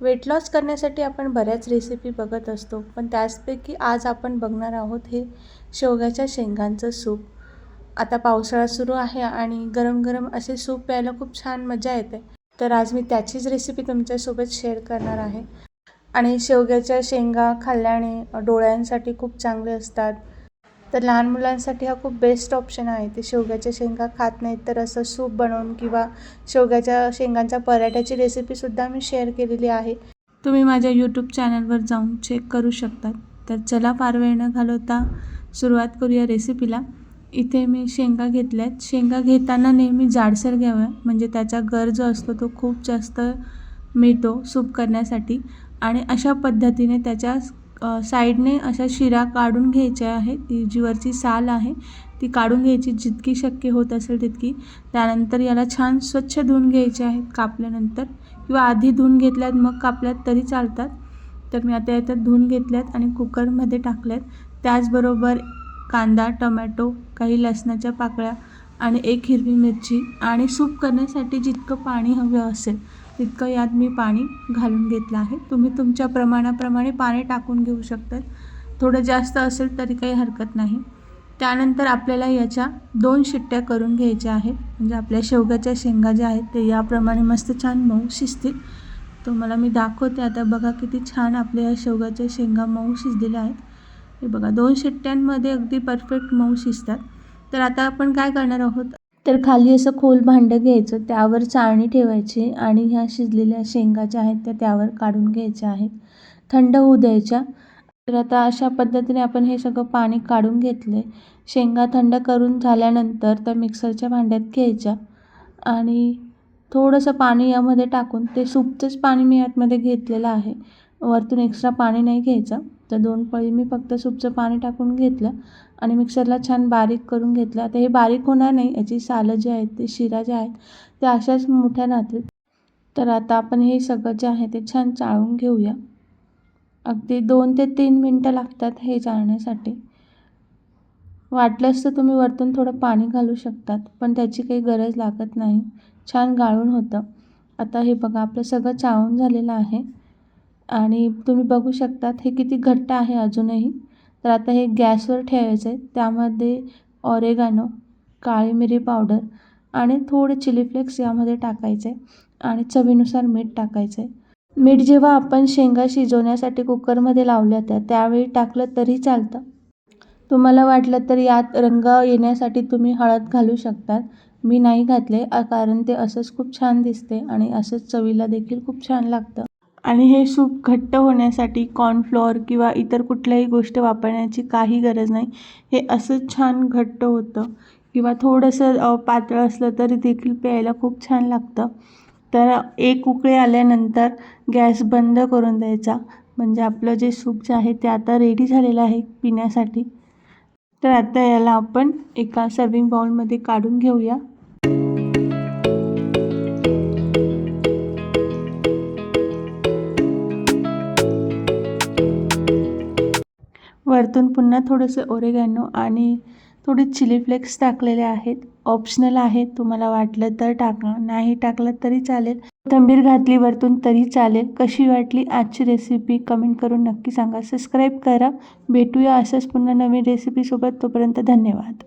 Weight loss करण्यासाठी आपण बऱ्याच रेसिपी बघत असतो. पण त्याचपैकी आज आपण बघणार आहोत हे शेवग्याच्या शेंगांचं सूप. आता पावसाळा सुरू आहे आणि गरम गरम असे सूप प्यायला खूप छान मजा येते. तर आज मी त्याचीच रेसिपी तुमच्यासोबत शेअर करणार आहे. आणि शेवग्याच्या शेंगा खाल्ल्याने डोळ्यांसाठी खूप चांगले असतात. तर लहान मुलांसाठी हा खूप बेस्ट ऑप्शन आहे. ते शेवग्याच्या शेंगा खात नाहीत तर असं सूप बनवून किंवा शेवग्याच्या शेंगांच्या पराठ्याची रेसिपीसुद्धा मी शेअर केलेली आहे. तुम्ही माझ्या यूट्यूब चॅनलवर जाऊन चेक करू शकतात. तर चला फार वेळ न घालवता सुरुवात करूया रेसिपीला इथे मी शेंगा घेतल्यात. शेंगा घेताना नेहमी जाडसर घ्याव्या म्हणजे त्याचा गर जो असतो तो खूप जास्त मिळतो सूप करण्यासाठी. आणि अशा पद्धतीने त्याच्या साईडने अशा शिरा काढून घ्यायच्या आहेत. ती जी वरची साल आहे ती काढून घ्यायची. जितकी शक्य होत असेल तितकी. त्यानंतर याला छान स्वच्छ धुवून घ्यायचे आहेत कापल्यानंतर. किंवा आधी धुवून घेतल्यात मग कापल्यात तरी चालतात. तर मी आता याच्यात धुवून घेतल्यात आणि कुकरमध्ये टाकल्यात. त्याचबरोबर कांदा टमॅटो काही लसणाच्या पाकळ्या आणि एक हिरवी मिरची. आणि सूप करण्यासाठी जितकं पाणी हवं असेल तितकं यात मी पाणी घालून घेतलं आहे. तुम्ही तुमच्या प्रमाणाप्रमाणे पाणी टाकून घेऊ शकतात. थोडं जास्त असेल तरी काही हरकत नाही. त्यानंतर आपल्याला याच्या दोन शिट्ट्या करून घ्यायच्या आहेत. म्हणजे आपल्या शेवग्याच्या शेंगा ज्या आहेत ते याप्रमाणे मस्त छान मऊ शिजतील. तुम्हाला मी दाखवते. आता बघा किती छान आपल्या या शेवगाच्या शेंगा मऊ शिजलेल्या आहेत. हे बघा दोन शिट्ट्यांमध्ये अगदी परफेक्ट मऊ शिजतात. तर आता आपण काय करणार आहोत? तर खाली असं खोल भांडं घ्यायचं त्यावर चाळणी ठेवायची आणि ह्या शिजलेल्या शेंगा ज्या आहेत त्या त्यावर काढून घ्यायच्या आहेत. थंड होऊ द्यायच्या. तर आता अशा पद्धतीने आपण हे सगळं पाणी काढून घेतले शेंगा थंड करून झाल्यानंतर त्या मिक्सरच्या भांड्यात घ्यायच्या आणि थोडंसं पाणी यामध्ये टाकून ते सूपचंच पाणी मी आतमध्ये घेतलेलं आहे. वरतून एक्स्ट्रा पाणी नाही घ्यायचं. तर दोन पळी मी फक्त सूपचं पाणी टाकून घेतलं आणि मिक्सरला छान बारीक करून घेतलं. आता हे बारीक होणार नाही याची सालं जी आहेत ते शिरा ज्या आहेत त्या अशाच मोठ्या राहतील. तर आता आपण हे सगळं जे आहे ते छान चाळून घेऊया. अगदी दोन ते तीन मिनटं लागतात हे चाळण्यासाठी. वाटलंच तर तुम्ही वरतून थोडं पाणी घालू शकतात पण त्याची काही गरज लागत नाही. छान गाळून होतं. आता हे बघा आपलं सगळं चाळून झालेलं आहे. आणि तुम्ही बघू शकतात हे किती घट्ट आहे अजूनही. तर आता हे गॅसवर ठेवायचं आहे. त्यामध्ये ऑरेगानो काळी मिरी पावडर आणि थोडे चिली फ्लेक्स यामध्ये टाकायचे आहे आणि चवीनुसार मीठ टाकायचं आहे. मीठ जेव्हा आपण शेंगा शिजवण्यासाठी कुकरमध्ये लावल्या होत्या त्यावेळी टाकलं तरी चालतं. तुम्हाला वाटलं तर यात रंग येण्यासाठी तुम्ही हळद घालू शकतात. मी नाही घातले कारण ते असंच खूप छान दिसते आणि असंच चवीला देखील खूप छान लागतं. आणि हे सूप घट्ट होण्यासाठी कॉर्नफ्लॉर किंवा इतर कुठल्याही गोष्ट वापरण्याची काही गरज नाही. हे असंच छान घट्ट होतं. किंवा थोडंसं पातळ असलं तरी देखील प्यायला खूप छान लागतं. तर एक उकळी आल्यानंतर गॅस बंद करून द्यायचा. म्हणजे आपलं जे सूप जे आहे ते आता रेडी झालेलं आहे पिण्यासाठी. तर आता याला आपण एका सर्विंग बाउलमध्ये काढून घेऊया. वरतून पुन्हा थोडंसं ओरेगॅनो आणि थोडे चिली फ्लेक्स टाकलेले आहेत. ऑप्शनल आहेत तुम्हाला वाटलं तर टाका. नाही टाकलं तरी चालेल. कोथिंबीर घातली वरतून तरी चालेल. कशी वाटली आजची रेसिपी कमेंट करून नक्की सांगा. सबस्क्राईब करा. भेटूया असंच पुन्हा नवीन रेसिपीसोबत तोपर्यंत धन्यवाद.